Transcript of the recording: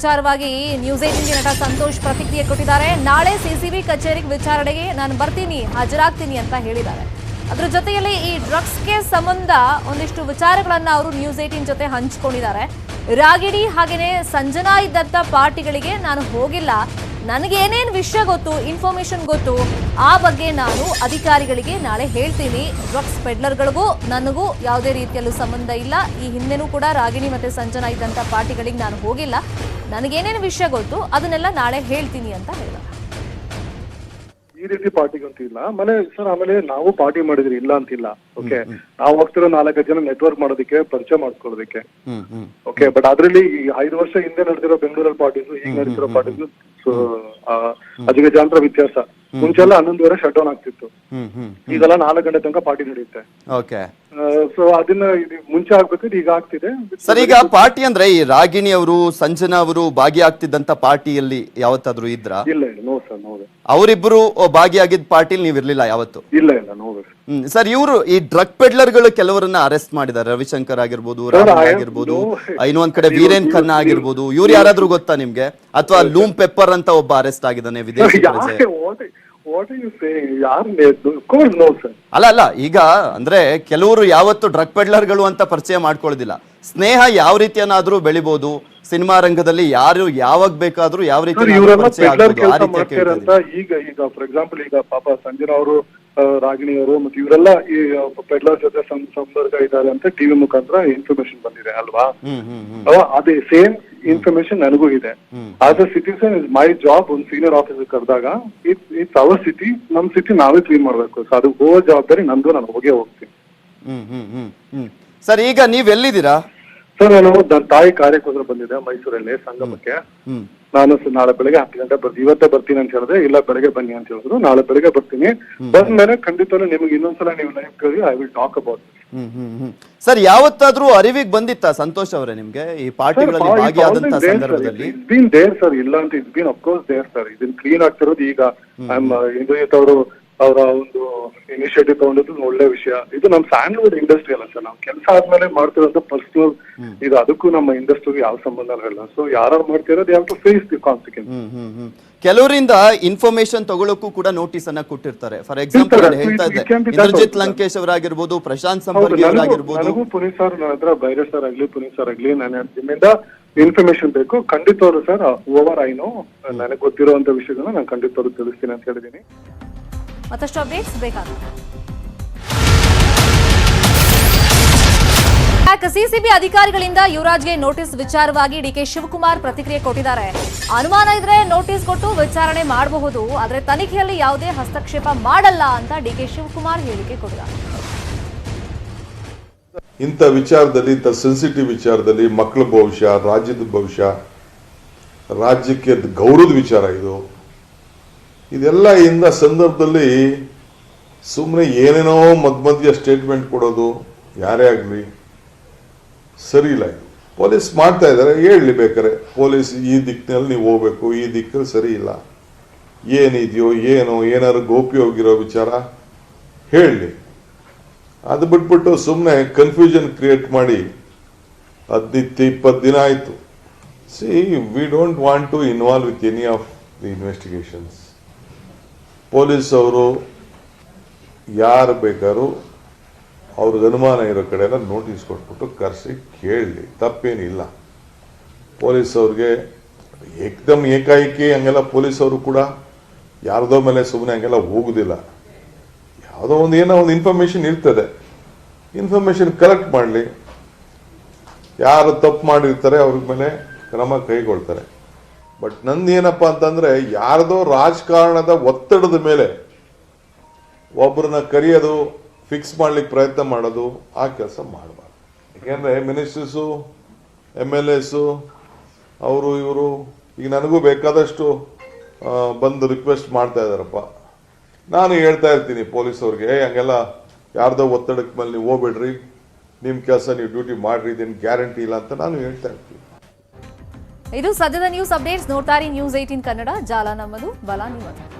ವಿಚಾರವಾಗಿ news agency ನಟ ಸಂತೋಷ್ ಪ್ರತಿಕ್ರಿಯೆ ಕೊಟ್ಟಿದ್ದಾರೆ. ನಾಳೆ ಸಿಸಿಬಿ ಕಚೇರಿಗೆ ವಿಚಾರಣೆಗೆ ನಾನು ಬರ್ತೀನಿ, ಹಾಜರಾಗ್ತೀನಿ ಅಂತ ಹೇಳಿದ್ದಾರೆ. ಅದ್ರ ಜೊತೆಯಲ್ಲಿ ಈ ಡ್ರಗ್ಸ್ಗೆ ಸಂಬಂಧ ಒಂದಿಷ್ಟು ವಿಚಾರಗಳನ್ನ ಅವರು ನ್ಯೂಸ್ ಏಟಿನ್ ಜೊತೆ ಹಂಚಿಕೊಂಡಿದ್ದಾರೆ. ರಾಗಿಡಿ ಹಾಗೆಯೇ ಸಂಜನಾ ಇದ್ದಂಥ ಪಾರ್ಟಿಗಳಿಗೆ ನಾನು ಹೋಗಿಲ್ಲ. ನನಗೆ ಏನೇನು ವಿಷಯ ಗೊತ್ತು ಇನ್ಫಾರ್ಮೇಶನ್ ಗೊತ್ತು, ಆ ಬಗ್ಗೆ ನಾನು ಅಧಿಕಾರಿಗಳಿಗೆ ನಾಳೆ ಹೇಳ್ತೀನಿ. ಡ್ರಗ್ಸ್ ಪೆಡ್ಲರ್ಗಳಿಗೂ ನನಗೂ ಯಾವುದೇ ರೀತಿಯಲ್ಲೂ ಸಂಬಂಧ ಇಲ್ಲ. ಈ ಹಿಂದೆನೂ ಕೂಡ ರಾಗಿಣಿ ಮತ್ತು ಸಂಜನಾ ಇದ್ದಂಥ ಪಾರ್ಟಿಗಳಿಗೆ ನಾನು ಹೋಗಿಲ್ಲ. ನನಗೇನೇನು ವಿಷಯ ಗೊತ್ತು, ಅದನ್ನೆಲ್ಲ ನಾಳೆ ಹೇಳ್ತೀನಿ ಅಂತ ಹೇಳಿದ ಈ ರೀತಿ ಪಾರ್ಟಿಗಂತೂ ಇಲ್ಲ. ಮನೆ ಸರ್ ಆಮೇಲೆ ನಾವು ಪಾರ್ಟಿ ಮಾಡಿದ್ರಿ ಇಲ್ಲ ಅಂತಿಲ್ಲ. ಓಕೆ ನಾವು ಹೋಗ್ತಿರೋ ನಾಲ್ಕೈದು ಜನ ನೆಟ್ವರ್ಕ್ ಮಾಡೋದಕ್ಕೆ ಪರಿಚಯ ಮಾಡ್ಕೊಳ್ಳೋದಕ್ಕೆ. ಓಕೆ ಬಟ್ ಅದ್ರಲ್ಲಿ ಈ ಐದು ವರ್ಷ ಹಿಂದೆ ನಡೆದಿರೋ ಬೆಂಗಳೂರಲ್ಲಿ ಪಾರ್ಟೀಸ್ ಈಗ ನಡೆದಿರೋ ಪಾರ್ಟೀಸ್ ಸೊ ಅಜಗಜಾಂತರ ವ್ಯತ್ಯಾಸ. ಮುಂಚೆಲ್ಲ ಹನ್ನೊಂದುವರೆ ಶಟ್ ಡೌನ್ ಆಗ್ತಿತ್ತು ಈಗೆಲ್ಲ ನಾಲ್ಕು ಗಂಟೆ ತನಕ ಪಾರ್ಟಿ ನಡೆಯುತ್ತೆ. ಓಕೆ ಸೊ ಅದನ್ನ ಇದು ಮುಂಚೆ ಆಗ್ಬೇಕಾದ್ರೆ ಈಗ ಆಗ್ತಿದೆ. ಸರ್ ಈಗ ಪಾರ್ಟಿ ಅಂದ್ರೆ ಈ ರಾಗಿಣಿ ಅವರು ಸಂಜನಾ ಅವರು ಭಾಗಿಯಾಗ್ತಿದ್ದಂತ ಪಾರ್ಟಿಯಲ್ಲಿ ಯಾವತ್ತಾದ್ರೂ ಇದ್ರ? ಇಲ್ಲ ಇಲ್ಲ ನೋ ಸರ್ ನೋ ಅವರಿಬ್ಬರು ಭಾಗಿಯಾಗಿದ್ದ ಪಾರ್ಟಿಲಿ ನೀವು ಇರ್ಲಿಲ್ಲ ಯಾವತ್ತು? ಇಲ್ಲ ಇಲ್ಲ ನೋ ಹ್ಮ್ ಸರ್ ಇವರು ಈ ಡ್ರಗ್ ಪೆಡ್ಲರ್ಗಳು ಕೆಲವರನ್ನ ಅರೆಸ್ಟ್ ಮಾಡಿದ್ದಾರೆ ರವಿಶಂಕರ್ ಆಗಿರ್ಬೋದು ರಾಹುಲ್ ಆಗಿರ್ಬೋದು ಇನ್ನೊಂದ್ ಕಡೆ ವೀರೇನ್ ಖನ್ನಾ ಆಗಿರ್ಬೋದು. ಇವ್ರು ಯಾರಾದ್ರೂ ಗೊತ್ತಾ ನಿಮ್ಗೆ? ಅಥವಾ ಲೂಮ್ ಪೆಪ್ಪರ್ ಅಂತ ಒಬ್ಬ ಅರೆಸ್ಟ್ ಆಗಿದ್ದಾನೆ ವಿದೇಶಿ ಪ್ರಜೆ ಯಾರು ನೋ ಸರ್. ಅಲ್ಲ ಅಲ್ಲ ಈಗ ಅಂದ್ರೆ ಕೆಲವರು ಯಾವತ್ತು ಡ್ರಗ್ ಪೆಡ್ಲರ್ಗಳು ಅಂತ ಪರಿಚಯ ಮಾಡ್ಕೊಳ್ಳೋದಿಲ್ಲ. ಸ್ನೇಹ ಯಾವ ರೀತಿಯನ್ನಾದ್ರೂ ಬೆಳಿಬಹುದು ಸಿನಿಮಾ ರಂಗದಲ್ಲಿ ಯಾರು ಯಾವಾಗ ಬೇಕಾದ್ರೂ ಯಾವ ರೀತಿ ಈಗ ಈಗ ಫಾರ್ ಎಕ್ಸಾಂಪಲ್ ಈಗ ಪಾಪ ಸಂಜನಾ ಅವರು ರಾಗಿಣಿ ಅವರು ಮತ್ತೆ ಇವರೆಲ್ಲ ಈ ಪೆಡ್ಲರ್ ಜೊತೆ ಸಂಪರ್ಕ ಇದ್ದಾರೆ ಅಂತ ಟಿವಿ ಮುಖಾಂತರ ಇನ್ಫಾರ್ಮೇಶನ್ ಬಂದಿದೆ ಅಲ್ವಾ? ಅದೇ ಸೇಮ್ ಇನ್ಫಾರ್ಮೇಶನ್ ನನಗೂ ಇದೆ. As a citizen is my job ಒಂದು ಸೀನಿಯರ್ ಆಫೀಸರ್ ಕರೆದಾಗ ಇಟ್ಸ್ ಇಟ್ಸ್ ಅವರ್ ಸಿಟಿ ನಮ್ ಸಿಟಿ ನಾವೇ ಕ್ಲೀನ್ ಮಾಡ್ಬೇಕು. ಸೊ ಅದು ಹೋಗೋ ಜವಾಬ್ದಾರಿ ನಂದು ನಾನು ಹೋಗೇ ಹೋಗ್ತೀನಿ. ಸರ್ ಈಗ ನೀವ್ ಎಲ್ಲಿದ್ದೀರಾ ಸರ್ ನಾನು ನನ್ನ ತಾಯಿ ಕಾರ್ಯಕ್ಕೋಸ್ಕರ ಬಂದಿದ್ದೆ ಮೈಸೂರಲ್ಲಿ ಸಂಗಮಕ್ಕೆ. ನಾನು ನಾಳೆ ಬೆಳಿಗ್ಗೆ ಹತ್ತು ಗಂಟೆ ಬರ್ತೀನಿ ಇವತ್ತೇ ಬರ್ತೀನಿ ಅಂತ ಹೇಳಿದ್ರೆ ಇಲ್ಲ ಬೆಳಗ್ಗೆ ಬನ್ನಿ ಅಂತ ಹೇಳಿದ್ರು. ನಾಳೆ ಬೆಳಿಗ್ಗೆ ಬರ್ತೀನಿ. ಬಂದ್ಮೇಲೆ ಖಂಡಿತ ನಿಮ್ಗೆ ಇನ್ನೊಂದ್ಸಲ ನೀವು ಲೈವ್ ಕೇಳಿ I will talk about sir ಯಾವತ್ತಾದ್ರೂ ಅರಿವಿಗೆ ಬಂದಿತ್ತಾ ಸಂತೋಷ್ ಅವರೇ ನಿಮ್ಗೆ? ಈ ಪಾರ್ಟಿಗಳಲ್ಲಿ ಭಾಗಿಯಾದಂತ ಸಂದರ್ಭದಲ್ಲಿ? ಇಟ್ಸ್ ಬೀನ್ ದೇರ್ ಸರ್ ಇಲ್ಲ ಅಂತ it's been of course there sir ಇದನ್ನ ಕ್ಲೀನ್ ಆಗ್ತಿರೋದು ಈಗ ಇಂದ್ರಜಿತ್ ಅವರು ಅವರ ಒಂದು ಇನಿಷಿಯೇಟಿವ್ ತಗೊಂಡಿದ್ದು ಒಳ್ಳೆ ವಿಷಯ. ಇದು ನಮ್ಮ ಸ್ಯಾಂಡ್ಲ್ವುಡ್ ಇಂಡಸ್ಟ್ರಿ ಅಲ್ಲ ಸರ್. ನಾವು ಕೆಲಸ ಆದ್ಮೇಲೆ ಮಾಡ್ತಿರೋದು ಪರ್ಸನಲ್ ಇದು ಅದಕ್ಕೂ ನಮ್ಮ ಇಂಡಸ್ಟ್ರಿಗೂ ಯಾವ ಸಂಬಂಧ ಇಲ್ಲ ಸೊ ಯಾರು ಮಾಡ್ತಿರೋದು ಯಾವ ಟು ಫೇಸ್ ದಿ ಕಾನ್ಸಿಕ್ವೆನ್ಸ್ ಕೆಲವರಿಂದ ಇನ್ಫಾರ್ಮೇಶನ್ ತಗೊಳಕ್ಕೂ ಕೂಡ ನೋಟಿಸ್ ಅನ್ನ ಕೊಟ್ಟಿರ್ತಾರೆ. For example. ಹೇಳ್ತಾ ಇದ್ದೆ. ಇಂದ್ರಜಿತ್. ಲಂಕೇಶ್ ಅವರಾಗಿರ್ಬೋದು ಪ್ರಶಾಂತ್ ಸಂಪರ್ಗಿ ಅವರಾಗಿರ್ಬೋದು. ನನಗೂ ಪುನೀತ್ ಸರ್ ನನ್ನ ಹತ್ರ ಬೈರೇ ಸರ್ ಆಗ್ಲಿ ಪುನೀತ್ ಸರ್ ಆಗ್ಲಿ ನನ್ನ ನಿಮ್ಮಿಂದ ಇನ್ಫಾರ್ಮೇಶನ್ ಬೇಕು. ಖಂಡಿತವರು ಸರ್ ಓವರ್ ಐ ನೋ ನನಗೆ ಗೊತ್ತಿರುವಂತ ವಿಷಯಗಳನ್ನ ನಾನು ಖಂಡಿತವರು ತಿಳಿಸ್ತೀನಿ ಅಂತ ಹೇಳಿದೀನಿ ಮತ್ತಷ್ಟು ಅಪ್ಡೇಟ್ಸ್ ಬೇಕಾಗುತ್ತೆ. ಸಿಸಿಬಿ ಅಧಿಕಾರಿಗಳಿಂದ ಯುವರಾಜ್ಗೆ ನೋಟಿಸ್ ವಿಚಾರವಾಗಿ ಡಿಕೆ ಶಿವಕುಮಾರ್ ಪ್ರತಿಕ್ರಿಯೆ ಕೊಟ್ಟಿದ್ದಾರೆ. ಅನುಮಾನ ಇದ್ರೆ ನೋಟಿಸ್ ಕೊಟ್ಟು ವಿಚಾರಣೆ ಮಾಡಬಹುದು, ಆದರೆ ತನಿಖೆಯಲ್ಲಿ ಯಾವುದೇ ಹಸ್ತಕ್ಷೇಪ ಮಾಡಲ್ಲ ಅಂತ ಡಿಕೆ ಶಿವಕುಮಾರ್ ಹೇಳಿಕೆ ಕೊಟ್ಟಿದ್ದಾರೆ. ಇಂಥ ವಿಚಾರದಲ್ಲಿ, ಇಂಥ ಸೆನ್ಸಿಟಿವ್ ವಿಚಾರದಲ್ಲಿ ಮಕ್ಕಳ ಭವಿಷ್ಯ, ರಾಜ್ಯದ ಭವಿಷ್ಯ, ರಾಜ್ಯಕ್ಕೆ ಗೌರವದ ವಿಚಾರ ಇದು. ಇದೆಲ್ಲ ಇಂದ ಸಂದರ್ಭದಲ್ಲಿ ಸುಮ್ಮನೆ ಏನೇನೋ ಮಧ್ಯ ಮಧ್ಯ ಸ್ಟೇಟ್ಮೆಂಟ್ ಕೊಡೋದು ಯಾರೇ ಆಗಲಿ, ಸರಿ ಇಲ್ಲ ಇದು. ಪೊಲೀಸ್ ಮಾಡ್ತಾ ಇದ್ದಾರೆ ಹೇಳಲಿ ಬೇಕಾರೆ ಪೊಲೀಸ್ ಈ ದಿಕ್ಕಿನಲ್ಲಿ ನೀವು ಹೋಗ್ಬೇಕು, ಈ ದಿಕ್ಕಲ್ಲಿ ಸರಿ ಇಲ್ಲ. ಏನಿದೆಯೋ, ಏನೋ, ಏನಾದ್ರು ಗೋಪಿ ಹೋಗಿರೋ ವಿಚಾರ ಹೇಳಲಿ ಅದು ಬಿಟ್ಬಿಟ್ಟು ಸುಮ್ಮನೆ ಕನ್ಫ್ಯೂಷನ್ ಕ್ರಿಯೇಟ್ ಮಾಡಿ, ಹದಿನೈದು, ಇಪ್ಪತ್ತು ದಿನ ಆಯಿತು. See we don't want to involve with any of the investigations police ಅವರು ಯಾರು ಬೇಕಾದ್ರೂ ಅವ್ರಿಗೆ ಅನುಮಾನ ಇರೋ ಕಡೆ ಎಲ್ಲ ನೋಟಿಸ್ ಕೊಟ್ಬಿಟ್ಟು ಕರೆಸಿ ಕೇಳಲಿ ತಪ್ಪೇನಿಲ್ಲ. ಪೊಲೀಸ್ ಅವ್ರಿಗೆ ಏಕ್ದಮ್ ಏಕಾಏಕಿ ಹಂಗೆಲ್ಲ ಪೊಲೀಸವರು ಕೂಡ ಯಾರ್ದೋ ಮೇಲೆ ಸುಮ್ಮನೆ ಹಂಗೆಲ್ಲ ಹೋಗುದಿಲ್ಲ. ಯಾವುದೋ ಒಂದು ಏನೋ ಒಂದು ಇನ್ಫಾರ್ಮೇಶನ್ ಇರ್ತದೆ. ಇನ್ಫಾರ್ಮೇಶನ್ ಕಲೆಕ್ಟ್ ಮಾಡಲಿ. ಯಾರು ತಪ್ಪು ಮಾಡಿರ್ತಾರೆ ಅವ್ರ ಮೇಲೆ ಕ್ರಮ ಕೈಗೊಳ್ತಾರೆ. ಬಟ್ ನಂದು ಏನಪ್ಪ ಅಂತಂದ್ರೆ ಯಾರ್ದೋ ರಾಜಕಾರಣದ ಒತ್ತಡದ ಮೇಲೆ ಒಬ್ಬರನ್ನ ಕರೆಯೋದು ಫಿಕ್ಸ್ ಮಾಡ್ಲಿಕ್ಕೆ ಪ್ರಯತ್ನ ಮಾಡೋದು ಆ ಕೆಲಸ ಮಾಡಬಾರ್ದು. ಯಾಕೆಂದ್ರೆ ಮಿನಿಸ್ಟರ್ಸು ಎಂ ಎಲ್ ಎಸ್ ಅವರು ಇವರು ಈಗ ನನಗೂ ಬೇಕಾದಷ್ಟು ಬಂದು ರಿಕ್ವೆಸ್ಟ್ ಮಾಡ್ತಾ ಇದ್ದಾರಪ್ಪ. ನಾನು ಹೇಳ್ತಾ ಇರ್ತೀನಿ ಪೊಲೀಸ್ ಅವ್ರಿಗೆ "ಏ, ಹಂಗೆಲ್ಲ ಯಾರ್ದೋ ಒತ್ತಡಕ್ಕೆ ಮೇಲೆ ನೀವು ಹೋಗ್ಬೇಡ್ರಿ. ನಿಮ್ಮ ಕೆಲಸ ನೀವು ಡ್ಯೂಟಿ ಮಾಡ್ರಿ ಇದೇನು ಗ್ಯಾರಂಟಿ ಇಲ್ಲ ಅಂತ ನಾನು ಹೇಳ್ತಾ ಇರ್ತೀನಿ. ಇದು ಸದ್ಯದ ನ್ಯೂಸ್ ಅಪ್ಡೇಟ್ಸ್ ನೋಡ್ತಾರೆ ನ್ಯೂಸ್ ಏಟೀನ್ ಕನ್ನಡ. ಜಾಲ ನಮ್ಮದು. ಬಲ ನಿಮ್ಮದು